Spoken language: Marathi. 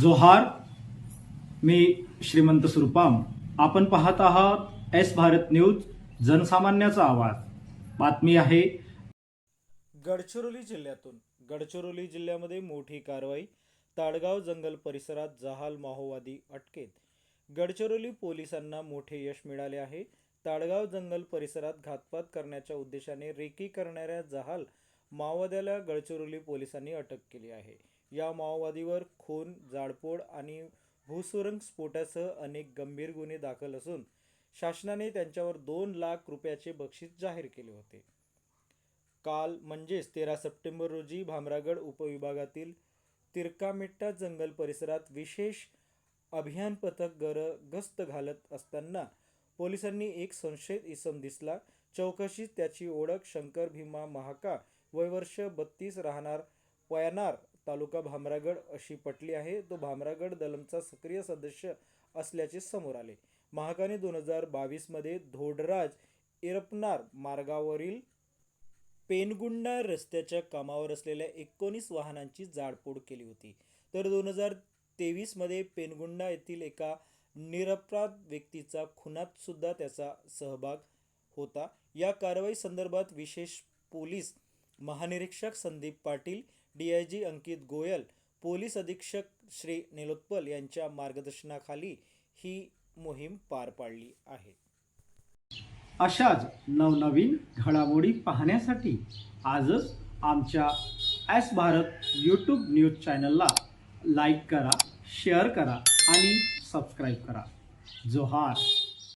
जोहार मी श्रीमंत सुरपाम. आपण पाहत आहात एस भारत न्यूज जनसामान्याचा आवाज. बातमी आहे. गडचिरोली जिल्ह्यातून. गडचिरोली जिल्ह्यामध्ये मोठी कारवाई ताडगाव जंगल परिसरात जहाल माओवादी अटकेत. गडचिरोली पोलिसांना मोठे यश मिळाले आहे. ताडगाव जंगल परिसरात घातपात करण्याच्या उद्देशाने रेकी करणाऱ्या जहाल माओवाद्याला गडचिरोली पोलिसांनी अटक केली आहे. या माओवादीवर खून जाळपोळ आणि भूसुरंग स्फोटासह अनेक गंभीर गुन्हे दाखल असून शासनाने त्यांच्यावर दोन लाख रुपयाचे बक्षीस जाहीर केले होते. काल म्हणजेच तेरा सप्टेंबर रोजी भामरागड उपविभागातील तिरकामिट्टा जंगल परिसरात विशेष अभियान पथक गर गस्त घालत असताना पोलिसांनी एक संशयित इसम दिसला. चौकशीत त्याची ओळख शंकर भीमा महाका वयवर्ष बत्तीस राहणार पयनार तालुका भामरागड अशी पटली आहे. तो भामरागड दलमचा सक्रिय सदस्य असल्याचे समोर आले. महाकाने दोन हजार बावीसमध्ये धोडराज इरपनार मार्गावरील पेनगुंडा रस्त्याच्या कामावर असलेल्या एकोणीस वाहनांची जाडपोड केली होती. तर दोन हजार तेवीसमध्ये पेनगुंडा येथील एका निरपराध व्यक्तीचा खुनात सुद्धा त्याचा सहभाग होता. या कारवाई संदर्भात विशेष पोलीस महानिरीक्षक Sandeep Patil D I G Ankit Goyal police अधीक्षक श्री निलोत्पल यांच्या मार्गदर्शनाखाली ही मोहीम पार पाडली आहे. अशाच नवनवीन घडामोडी पाहण्यासाठी आजच आमच्या एस भारत यूट्यूब न्यूज चॅनलला लाईक करा शेअर करा आणि सबस्क्राईब करा. जोहार.